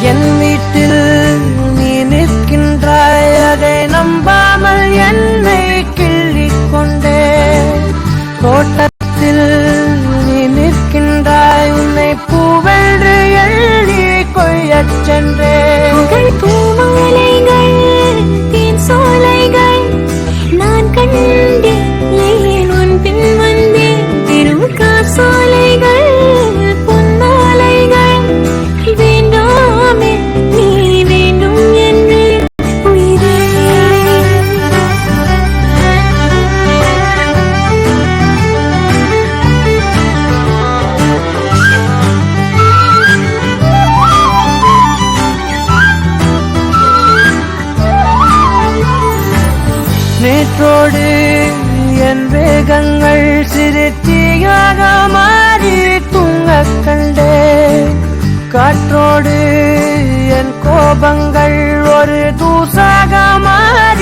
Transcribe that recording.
என் வீட்டில் நீ நிற்கின்றாய். அதை நம்பாமல் என்னை கிள்ளிக் கொண்டே தோட்டத்தில் நீ நிற்கின்றாய். உன்னை பூவென்று எழுதி கொய்யச் சென்றே காற்றோடு என் வேகங்கள் சிறுத்தியாக மாறி தூங்க கண்டே காற்றோடு என் கோபங்கள் ஒரு தூசாக மாறி